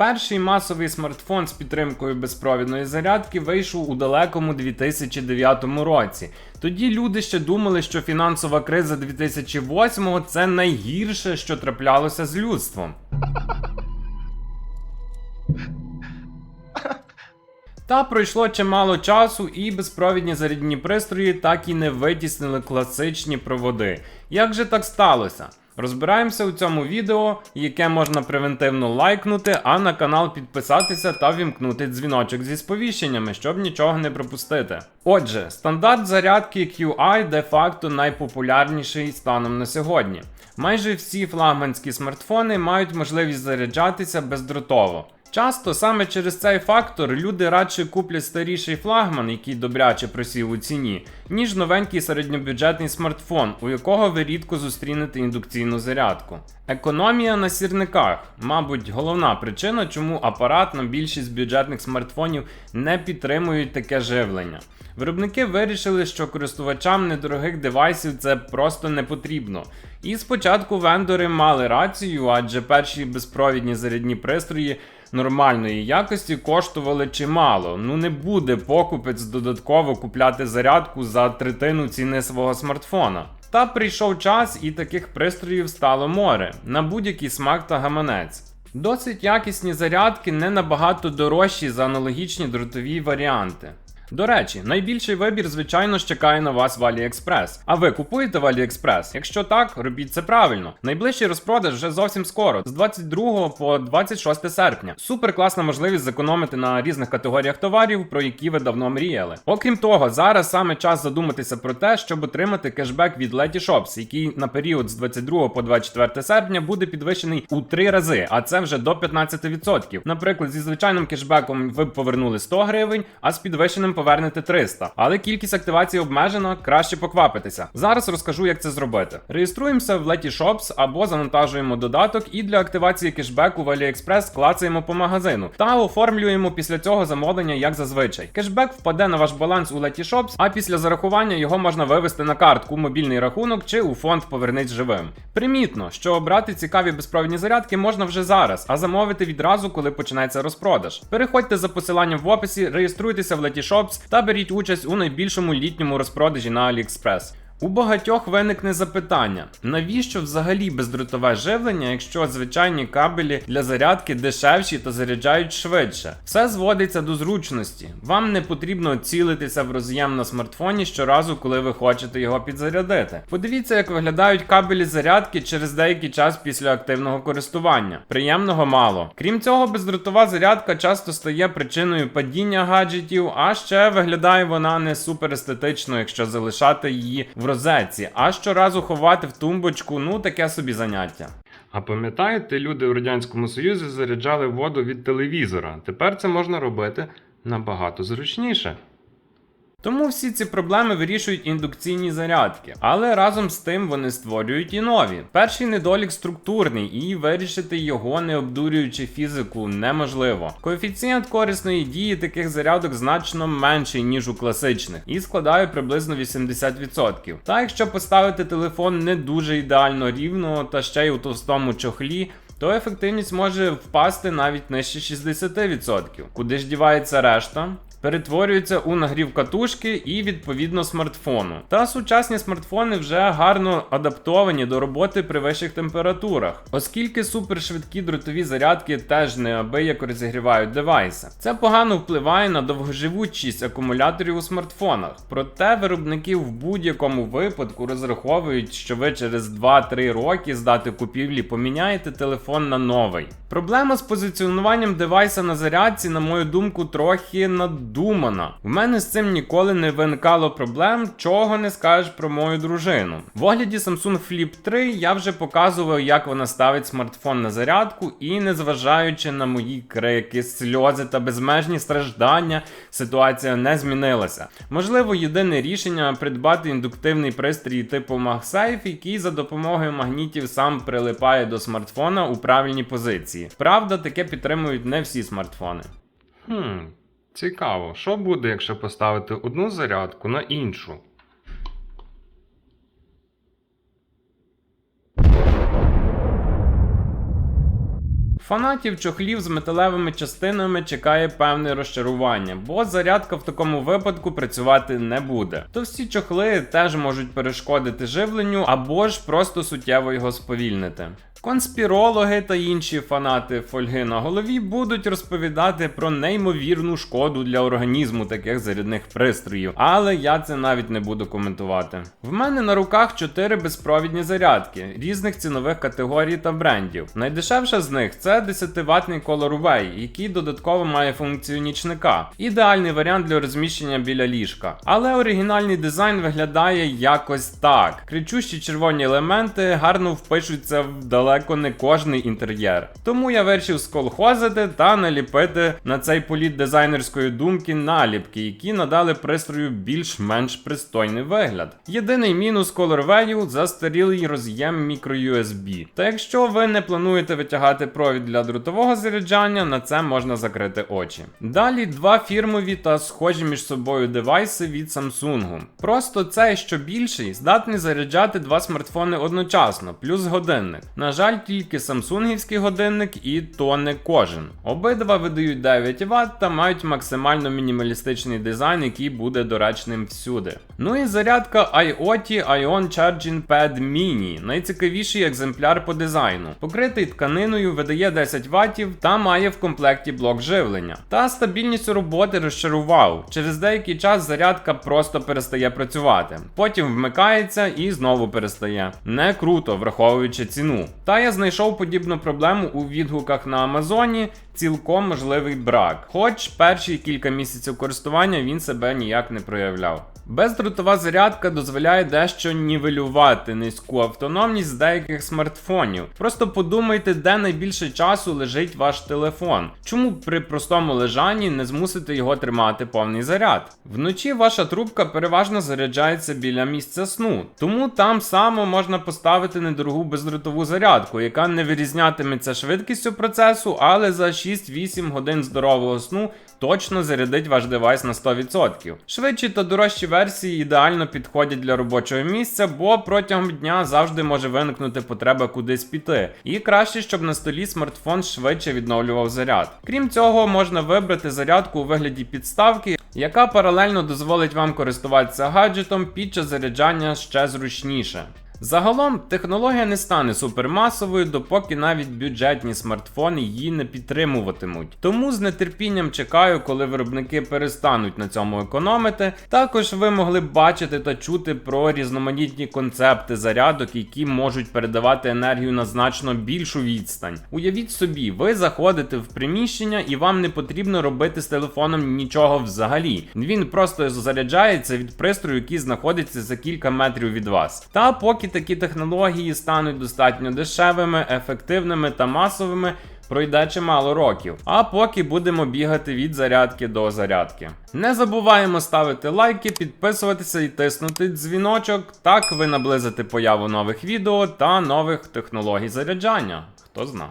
Перший масовий смартфон з підтримкою безпровідної зарядки вийшов у далекому 2009 році. Тоді люди ще думали, що фінансова криза 2008 це найгірше, що траплялося з людством. Та пройшло чимало часу, і безпровідні зарядні пристрої так і не витіснили класичні проводи. Як же так сталося? Розбираємося у цьому відео, яке можна превентивно лайкнути, а на канал підписатися та вімкнути дзвіночок зі сповіщеннями, щоб нічого не пропустити. Отже, стандарт зарядки QI де-факто найпопулярніший станом на сьогодні. Майже всі флагманські смартфони мають можливість заряджатися бездротово. Часто саме через цей фактор люди радше куплять старіший флагман, який добряче просів у ціні, ніж новенький середньобюджетний смартфон, у якого ви рідко зустрінете індукційну зарядку. Економія на сірниках, мабуть, головна причина, чому апарат на більшість бюджетних смартфонів не підтримують таке живлення. Виробники вирішили, що користувачам недорогих девайсів це просто не потрібно. І спочатку вендори мали рацію, адже перші безпровідні зарядні пристрої нормальної якості коштували чимало. Ну не буде покупець додатково купляти зарядку за третину ціни свого смартфона. Та прийшов час, і таких пристроїв стало море на будь-який смак та гаманець. Досить якісні зарядки не набагато дорожчі за аналогічні дротові варіанти. До речі, найбільший вибір, звичайно, ж чекає на вас в AliExpress. А ви купуєте в AliExpress? Якщо так, робіть це правильно. Найближчий розпродаж вже зовсім скоро, з 22 по 26 серпня. Супер класна можливість зекономити на різних категоріях товарів, про які ви давно мріяли. Окрім того, зараз саме час задуматися про те, щоб отримати кешбек від Letyshops, який на період з 22 по 24 серпня буде підвищений у 3 рази, а це вже до 15%. Наприклад, зі звичайним кешбеком ви б повернули 100 гривень, а з підвищеним повернете 300. Але кількість активації обмежена, краще поквапитися. Зараз розкажу, як це зробити. Реєструємося в Letyshops або завантажуємо додаток і для активації кешбеку в AliExpress клацаємо по магазину та оформлюємо після цього замовлення як зазвичай. Кешбек впаде на ваш баланс у Letyshops, а після зарахування його можна вивести на картку, мобільний рахунок чи у фонд Повернись живим. Примітно, що обрати цікаві безпровідні зарядки можна вже зараз, а замовити відразу, коли починається розпродаж. Переходьте за посиланням в описі, реєструйтеся в Та беріть участь у найбільшому літньому розпродажі на AliExpress. У багатьох виникне запитання: навіщо взагалі бездротове живлення, якщо звичайні кабелі для зарядки дешевші та заряджають швидше? Все зводиться до зручності. Вам не потрібно цілитися в роз'єм на смартфоні щоразу, коли ви хочете його підзарядити. Подивіться, як виглядають кабелі зарядки через деякий час після активного користування. Приємного мало. Крім цього, бездротова зарядка часто стає причиною падіння гаджетів, а ще виглядає вона не супер естетично, якщо залишати її в розетці, а щоразу ховати в тумбочку, ну таке собі заняття. А пам'ятаєте, люди в Радянському Союзі заряджали воду від телевізора. Тепер це можна робити набагато зручніше. Тому всі ці проблеми вирішують індукційні зарядки, але разом з тим вони створюють і нові. Перший недолік структурний, і вирішити його, не обдурюючи фізику, неможливо. Коефіцієнт корисної дії таких зарядок значно менший, ніж у класичних, і складає приблизно 80%. Та якщо поставити телефон не дуже ідеально рівно та ще й у товстому чохлі. То ефективність може впасти навіть нижче 60%. Куди ж дівається решта? Перетворюються у нагрів катушки і відповідно смартфону. Та сучасні смартфони вже гарно адаптовані до роботи при вищих температурах, оскільки супершвидкі дротові зарядки теж неабияк розігрівають девайси. Це погано впливає на довгоживучість акумуляторів у смартфонах. Проте виробники в будь-якому випадку розраховують, що ви через 2-3 роки з дати купівлі поміняєте телефон на новий. Проблема з позиціонуванням девайса на зарядці, на мою думку, трохи надумана. В мене з цим ніколи не виникало проблем, чого не скажеш про мою дружину. В огляді Samsung Flip 3 я вже показував, як вона ставить смартфон на зарядку, і незважаючи на мої крики, сльози та безмежні страждання, ситуація не змінилася. Можливо, єдине рішення придбати індуктивний пристрій типу MagSafe, який за допомогою магнітів сам прилипає до смартфона у правильній позиції. Правда, таке підтримують не всі смартфони. Хм, цікаво, що буде, якщо поставити одну зарядку на іншу? Фанатів чохлів з металевими частинами чекає певне розчарування, бо зарядка в такому випадку працювати не буде. Товсті чохли теж можуть перешкодити живленню або ж просто суттєво його сповільнити. Конспірологи та інші фанати фольги на голові будуть розповідати про неймовірну шкоду для організму таких зарядних пристроїв, але я це навіть не буду коментувати. В мене на руках 4 безпровідні зарядки різних цінових категорій та брендів. Найдешевша з них це 10-ваттний Color Way, який додатково має функцію нічника. Ідеальний варіант для розміщення біля ліжка. Але оригінальний дизайн виглядає якось так. Кричущі червоні елементи гарно впишуться в далеко не кожний інтер'єр. Тому я вирішив сколхозити та наліпити на цей політ дизайнерської думки наліпки, які надали пристрою більш-менш пристойний вигляд. Єдиний мінус Colorway – застарілий роз'єм microUSB. Та якщо ви не плануєте витягати провід для дротового заряджання, на це можна закрити очі. Далі два фірмові та схожі між собою девайси від Samsung. Просто цей, що більший, здатний заряджати два смартфони одночасно, плюс годинник. На жаль, тільки самсунгівський годинник і то не кожен. Обидва видають 9 Вт та мають максимально мінімалістичний дизайн, який буде доречним всюди. Ну і зарядка IoT Ion Charging Pad Mini, найцікавіший екземпляр по дизайну. Покритий тканиною, видає 10 Вт та має в комплекті блок живлення. Та стабільністю роботи розчарував. Через деякий час зарядка просто перестає працювати. Потім вмикається і знову перестає. Не круто, враховуючи ціну. Та я знайшов подібну проблему у відгуках на Амазоні. Цілком можливий брак. Хоч перші кілька місяців користування він себе ніяк не проявляв. Бездротова зарядка дозволяє дещо нівелювати низьку автономність деяких смартфонів. Просто подумайте, де найбільше часу лежить ваш телефон. Чому при простому лежанні не змусити його тримати повний заряд? Вночі ваша трубка переважно заряджається біля місця сну, тому там само можна поставити недорогу бездротову зарядку, яка не вирізнятиметься швидкістю процесу, але за 6-8 годин здорового сну точно зарядить ваш девайс на 100%. Швидші та дорожчі версії ідеально підходять для робочого місця, бо протягом дня завжди може виникнути потреба кудись піти. І краще, щоб на столі смартфон швидше відновлював заряд. Крім цього, можна вибрати зарядку у вигляді підставки, яка паралельно дозволить вам користуватися гаджетом під час заряджання ще зручніше. Загалом технологія не стане супермасовою, допоки навіть бюджетні смартфони її не підтримуватимуть. Тому з нетерпінням чекаю, коли виробники перестануть на цьому економити. Також ви могли б бачити та чути про різноманітні концепти зарядок, які можуть передавати енергію на значно більшу відстань. Уявіть собі, ви заходите в приміщення і вам не потрібно робити з телефоном нічого взагалі. Він просто заряджається від пристрою, який знаходиться за кілька метрів від вас. Та поки такі технології стануть достатньо дешевими, ефективними та масовими. Пройде чимало років, а поки будемо бігати від зарядки до зарядки. Не забуваємо ставити лайки, підписуватися і тиснути дзвіночок. Так ви наблизите появу нових відео та нових технологій заряджання. Хто зна.